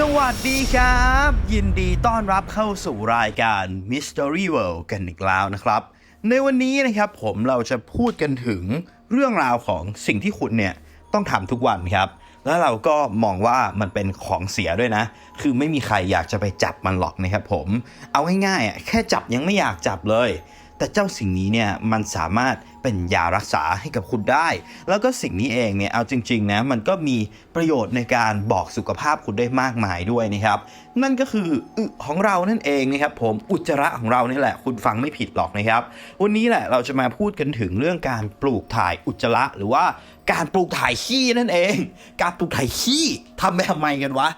สวัสดีครับ ยินดีต้อนรับเข้าสู่รายการ Mystery World กันอีกแล้วนะครับ ในวันนี้นะครับผมเราจะพูดกันถึงเรื่องราวของสิ่งที่คุณเนี่ยต้องทำทุกวันครับ แล้วเราก็มองว่ามันเป็นของเสียด้วยนะ คือไม่มีใครอยากจะไปจับมันหรอกนะครับผม เอาง่ายๆแค่จับยังไม่อยากจับเลย แต่เจ้าสิ่งนี้เนี่ยมันสามารถเป็นยารักษาให้กับคุณได้ แล้วก็สิ่งนี้เองเนี่ยเอาจริงๆนะมันก็มีประโยชน์ในการบอกสุขภาพคุณได้มากมายด้วยนะครับ นั่นก็คืออึของเรานั่นเองนะครับผมอุจจาระของเรานี่แหละ คุณฟังไม่ผิดหรอกนะครับ วันนี้แหละเราจะมาพูดกันถึงเรื่องการปลูกถ่ายอุจจาระหรือว่าการปลูกถ่ายขี้นั่นเอง การปลูกถ่ายขี้ทำไปทำไมกันวะ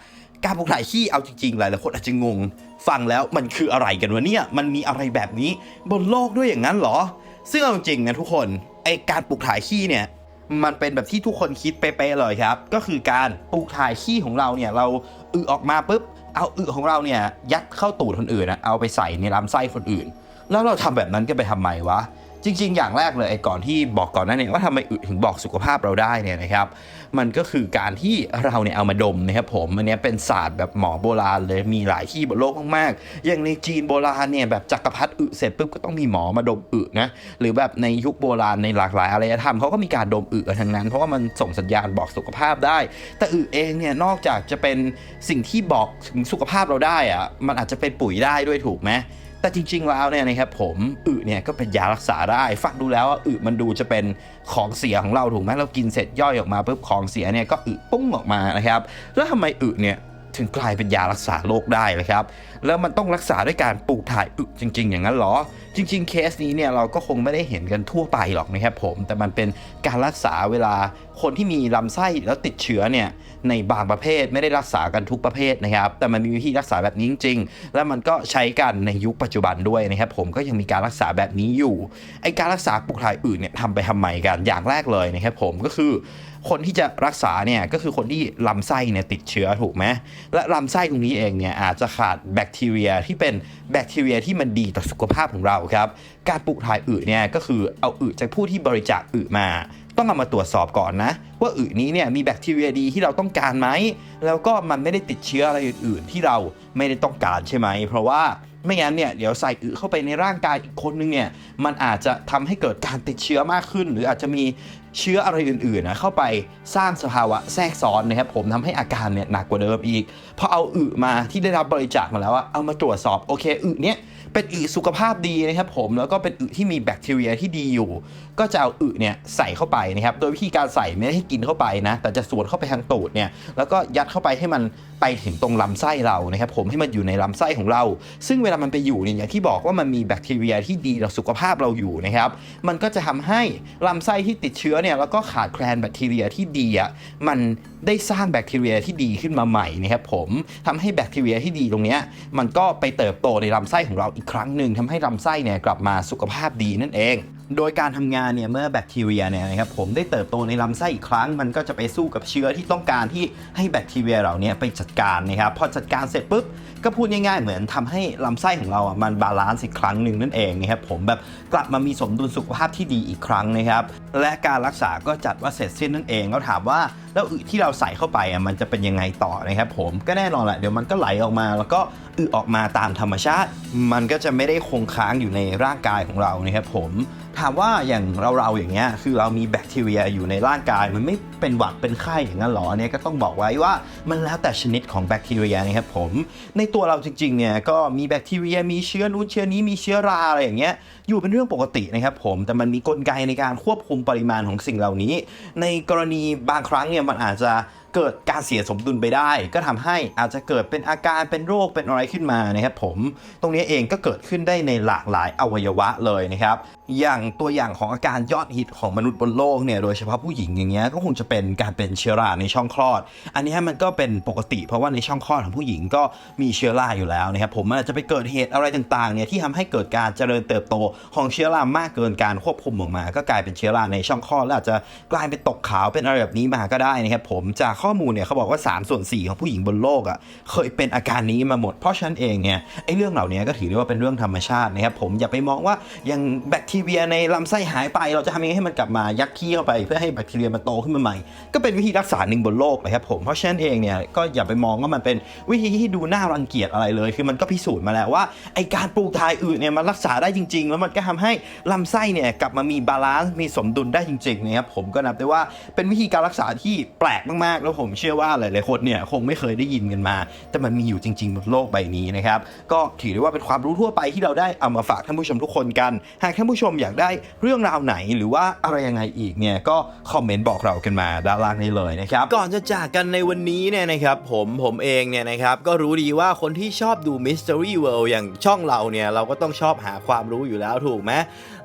การปลูกถ่ายขี้เอาจริงๆหลายๆคนอาจจะงง ฟังแล้วมันคืออะไรกันวะเนี่ย มันมีอะไรแบบนี้บนโลกด้วยอย่างนั้นเหรอ ซึ่งเอาจริงนะทุกคนไอการปลูกถ่ายขี้เนี่ยมันเป็นแบบที่ทุกคนคิดเป๊ะๆเลยครับ ก็คือการปลูกถ่ายขี้ของเราเนี่ยเราอึออกมาปุ๊บเอาอึของเราเนี่ยยัดเข้าตูดคนอื่นนะเอาไปใส่ในลำไส้คนอื่น แล้วเราทำแบบนั้นกันไปทำไมวะ จริง ๆ อย่างแรกเลยไอ้ก่อนที่บอกก่อนนั้นเนี่ยว่าทำไมอึถึงบอกสุขภาพเราได้เนี่ยนะครับ มันก็คือการที่เราเนี่ยเอามาดมนะครับผมอันนี้เป็นศาสตร์แบบหมอโบราณเลยมีหลายที่บนโลกมากๆ อย่างในจีนโบราณเนี่ยแบบจักรพรรดิอึเสร็จปุ๊บก็ต้องมีหมอมาดมอึนะหรือแบบในยุคโบราณในหลากหลายอารยธรรมเขาก็มีการดมอึทั้งนั้น เพราะว่ามันส่งสัญญาณบอกสุขภาพได้ แต่อึเองเนี่ยนอกจากจะเป็นสิ่งที่บอกถึงสุขภาพเราได้อะมันอาจจะเป็นปุ๋ยได้ด้วยถูกไหม แต่จริงๆแล้วเนี่ยนะครับผมอึเนี่ยก็เป็นยารักษาได้ ฟังดูแล้วอึมันดูจะเป็นของเสียของเราถูกไหมเรากินเสร็จย่อยออกมาปุ๊บของเสียเนี่ยก็อึปุ้งออกมานะครับ แล้วทำไมอึเนี่ย ถึงกลายเป็นยารักษาโรคได้เลยครับ แล้วมันต้องรักษาด้วยการปลูกถ่ายอึจริง ๆ อย่างนั้นเหรอ จริง ๆ เคสนี้เนี่ยเราก็คงไม่ได้เห็นกันทั่วไปหรอกนะครับผม แต่มันเป็นการรักษาเวลาคนที่มีลำไส้แล้วติดเชื้อเนี่ยในบางประเภทไม่ได้รักษากันทุกประเภทนะครับ แต่มันมีวิธีรักษาแบบนี้จริง ๆ แล้วมันก็ใช้กันในยุคปัจจุบันด้วยนะครับผมก็ยังมีการรักษาแบบนี้อยู่ไอการรักษาปลูกถ่ายอื่นเนี่ยทำไปทำไมกันอย่างแรกเลยนะครับผมก็คือ คนที่จะรักษาเนี่ยก็คือคนที่ลำไส้เนี่ยติดเชื้อถูกไหมและลำไส้ตรงนี้เองเนี่ยอาจจะขาดแบคทีเรียที่เป็นแบคทีเรียที่มันดีต่อสุขภาพของเราครับการปลูกถ่ายอึเนี่ยก็คือเอาอึจากผู้ที่บริจาคอึมา ต้องเอามาตรวจสอบก่อนนะ ว่าอึนี้เนี่ยมีแบคทีเรียดีที่เราต้องการไหมแล้วก็มันไม่ได้ติดเชื้ออะไรอื่นๆที่เราไม่ได้ต้องการใช่ไหม เพราะว่า ไม่งั้นเนี่ยเดี๋ยวใส่อึเข้าไปในร่างกายอีกคนนึงเนี่ยมันอาจจะทำให้เกิดการติดเชื้อมากขึ้น หรืออาจจะมีเชื้ออะไรอื่นๆนะเข้าไปสร้างสภาวะแทรกซ้อนนะครับผมทำให้อาการเนี่ยหนักกว่าเดิมอีกพอเอาอึมาที่ได้รับบริจาคมาแล้วอะเอามาตรวจสอบโอเคอึเนี่ย เป็นอึสุขภาพดีนะครับผมแล้วก็เป็นอึที่มีแบคทีเรียที่ดีอยู่ ก็จะเอาอึเนี่ยใส่เข้าไปนะครับโดยวิธีการใส่ไม่ได้ให้กินเข้าไปนะ แต่จะสวนเข้าไปทางตูดเนี่ยแล้วก็ยัดเข้าไปให้มันไปถึงตรงลำไส้เรานะครับผมให้มันอยู่ในลำไส้ของเรา ซึ่งเวลามันไปอยู่เนี่ยอย่างที่บอกว่ามันมีแบคทีเรียที่ดีต่อสุขภาพเราอยู่นะครับมันก็จะทำให้ลำไส้ที่ติดเชื้อเนี่ยแล้วก็ขาดแคลนแบคทีเรียที่ดีอะมันได้สร้างแบคทีเรียที่ดีขึ้นมาใหม่นะครับผมทำให้แบคทีเรียที่ดีตรงนี้มันก็ไปเติบโตในลำไส้ของเราอีกครั้งหนึ่งทำให้ลำไส้เนี่ยกลับมาสุขภาพดีนั่นเอง โดยการทำงานเนี่ยเมื่อแบคทีเรียเนี่ยนะครับผมได้เติบโตในลำไส้อีกครั้ง มันก็จะไปสู้กับเชื้อที่ต้องการที่ให้แบคทีเรียเหล่านี้ไปจัดการนะครับพอจัดการเสร็จปุ๊บก็พูดง่ายๆเหมือนทำให้ลำไส้ของเราอะมันบาลานซ์อีกครั้งหนึ่งนั่นเองนะครับผมแบบกลับมามีสมดุลสุขภาพที่ดีอีกครั้งนะครับและการรักษาก็จัดว่าเสร็จสิ้นนั่นเองแล้วถามว่าแล้วอึที่เราใส่เข้าไปอะมันจะเป็นยังไงต่อนะครับผมก็แน่นอนแหละเดี๋ยวมันก็ไหลออกมา แล้วก็อึออกมาตามธรรมชาติ มันก็จะไม่ได้คงค้างอยู่ในร่างกายของเรานะครับผมถามว่าอย่างเราๆอย่างเงี้ยคือเรามีแบคทีเรียอยู่ในร่างกายมันไม่ เป็นหวัดเป็นไข้อย่างนั้นหรอเนี่ยก็ต้องบอกไว้ว่ามันแล้วแต่ชนิดของแบคทีเรียนะครับผม ในตัวเราจริงๆเนี่ยก็มีแบคทีเรียมีเชื้อนู้นเชื้อนี้มีเชื้อราอะไรอย่างเงี้ยอยู่เป็นเรื่องปกตินะครับผมแต่มันมีกลไกในการควบคุมปริมาณของสิ่งเหล่านี้ ในกรณีบางครั้งเนี่ยมันอาจจะเกิดการเสียสมดุลไปได้ ก็ทำให้อาจจะเกิดเป็นอาการเป็นโรคเป็นอะไรขึ้นมานะครับผมตรงนี้เองก็เกิดขึ้นได้ในหลากหลายอวัยวะเลยนะครับ อย่างตัวอย่างของอาการยอดฮิตของมนุษย์บนโลกเนี่ยโดยเฉพาะผู้หญิงอย่างเงี้ยก็คงจะเป็นการเป็นเชื้อราในช่องคลอด อันนี้มันก็เป็นปกติ เพราะว่าในช่องคลอดของผู้หญิงก็มีเชื้อราอยู่แล้วนะครับผมมันอาจจะไปเกิดเหตุอะไรต่างๆเนี่ยที่ทำให้เกิดการเจริญเติบโตของเชื้อรามากเกินการควบคุมออกมา ก็กลายเป็นเชื้อราในช่องคลอดแล้วอาจจะกลายเป็นตกขาวเป็นอะไรแบบนี้มาก็ได้นะครับผมจากข้อมูลเนี่ยเขาบอกว่า3ส่วน4ของผู้หญิงบนโลกอะ่ะเคยเป็นอาการนี้มาหมด เพราะฉะนั้นเองเนี่ยไอ้เรื่องเหล่านี้ก็ถือได้ว่าเป็นเรื่องธรรมชาตินะครับผมอย่าไปมองว่าอยังแบคทีเรียในลำไส้หายไป เราจะทำยังไงให้มันกลับมายัดขี้เข้าไป เพื่อให้แบคทีเรียมันโตขึ้นมาใหม่ ก็เป็นวิธีรักษาหนึ่งบนโลกนะครับผมเพราะฉะนั้นเองเนี่ยก็อย่าไปมองว่ามันเป็นวิธีที่ดูน่ารังเกียจอะไรเลย คือมันก็พิสูจน์มาแล้วว่าไอการปลูกถ่ายอื่นเนี่ยมันรักษาได้จริง ๆ แล้วมันก็ทำให้ลำไส้เนี่ยกลับมามีบาลานซ์มีสมดุลได้จริงๆนะครับผมก็นับได้ว่าเป็นวิธีการรักษาที่แปลกมากๆแล้วผมเชื่อว่าหลายๆคนเนี่ยคงไม่เคยได้ยินกันมา แต่มันมีอยู่จริงๆบนโลกใบนี้นะครับก็ถือได้ว่าเป็นความรู้ทั่วไปที่เราได้เอามาฝากท่านผู้ชมทุกคนกัน หากท่านผู้ชมอยากได้เรื่องราวไหนหรือว่าอะไรยังไงอีกเนี่ยก็คอมเมนต์บอกเรากันมาด้านล่างนี้เลยนะครับก่อนจะจากกันในวันนี้เนี่ยนะครับผมผมเองเนี่ยนะครับก็รู้ดีว่าคนที่ชอบดู Mystery World อย่างช่องเราเนี่ยเราก็ต้องชอบหาความรู้อยู่แล้วถูกไหม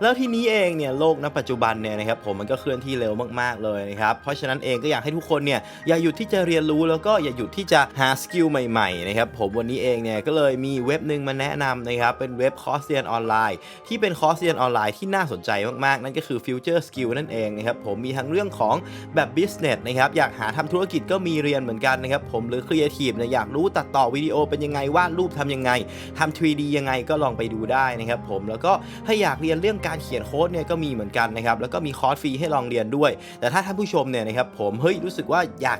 แล้วทีนี้เองเนี่ยโลกณปัจจุบันเนี่ยนะครับผมมันก็เคลื่อนที่เร็วมากๆเลยนะครับเพราะฉะนั้นเองก็อยากให้ทุกคนเนี่ยอยอย่าหยุดที่จะเรียนรู้แล้วก็อย่าหยุดที่จะหาสกิลใหม่ๆนะครับผมวันนี้เองเนี่ยก็เลยมีเว็บหนึ่งมาแนะนำนะครับเป็นเว็บคอร์สเรียนออนไลน์ ที่เป็นคอร์สเรียนออนไลน์ที่น่าสนใจมากๆ นั่นก็คือ Future Skill นั่นเองนะครับผมมีทั้งเรื่องของแบบ business นะครับอยากหาทำธุรกิจก็มีเรียนเหมือนกันนะครับผมหรือ Creative เนี่ยอยากรู้ตัดต่อวิดีโอเป็นยังไงวาดรูปทำยังไงทำ 3D ยังไงก็ลองไปดูได้นะครับผมแล้วก็ถ้าอยากเรียนเรื่องการเขียนโค้ดเนี่ยก็มีเหมือนกันนะครับแล้วก็มีคอร์สฟรีให้ลองเรียนด้วย แต่ถ้าท่านผู้ชมเนี่ยนะครับผมเฮ้ยรู้สึกว่าอยาก